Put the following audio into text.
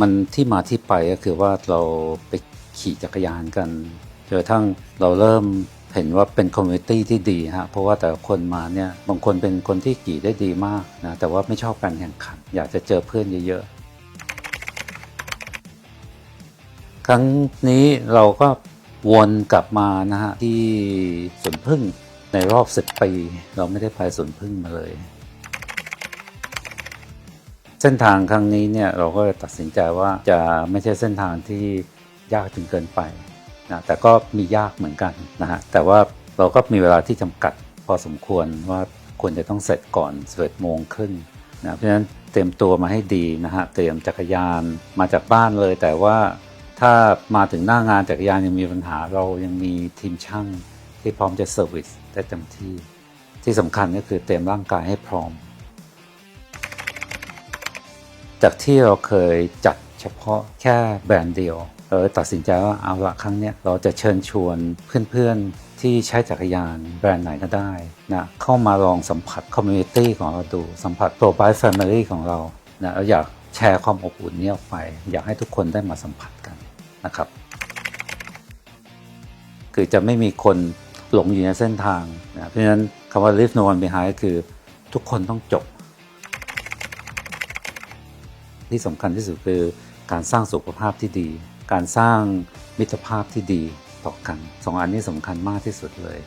มันที่มาที่ไปก็คือว่าเราไปขี่จักรยานกันจนกระทั่งเราเริ่มเห็นว่าเป็นคอมมูนิตี้ที่ดีฮะเพราะว่าแต่คนมาเนี่ยบางคนเป็นคนที่ขี่ได้ดีมากนะแต่ว่าไม่ชอบการแข่งขัน อยากจะเจอเพื่อนเยอะๆ ครั้งนี้เราก็วนกลับมานะฮะที่สวนพึ่งในรอบ10ปี เราไม่ได้ไปสวนพึ่งมาเลย เส้นทางครั้งนี้เนี่ยเราก็ตัดสินใจว่าจะไม่ใช่เส้นทางที่ยากจนเกินไปนะแต่ก็มียากเหมือนกันนะฮะแต่ว่าเราก็มีเวลาที่จำกัดพอสมควรว่าควรจะต้องเสร็จก่อน11โมงครึ่งนะเพราะฉะนั้นเตรียมตัวมาให้ดีนะฮะเตรียมจักรยานมาจากบ้านเลย แต่ว่าถ้ามาถึงหน้างานจักรยานยังมีปัญหาเรายังมีทีมช่างที่พร้อมจะเซอร์วิสได้เต็มที่ที่สำคัญก็คือเตรียมร่างกายให้พร้อม จากที่เราเคยจัดเฉพาะแค่แบรนด์เดียวเราตัดสินใจว่าเอาละครั้งเนี้ยเราจะเชิญชวนเพื่อนๆที่ใช้จักรยานแบรนด์ไหนก็ได้นะเข้ามาลองสัมผัสคอมมูนิตี้ของเราดูสัมผัสโปรไบแฟมิลี่ของเรานะเราอยากแชร์ความอบอุ่นนี้ออกไป อยากให้ทุกคนได้มาสัมผัสกันนะครับ คือจะไม่มีคนหลงอยู่ในเส้นทางนะเพราะฉะนั้นคำว่า leave no one behind คือทุกคนต้องจบ ที่สำคัญที่สุดคือการสร้างสุขภาพที่ดี การสร้างมิตรภาพที่ดีต่อกันสองอันนี้สำคัญมากที่สุดเลย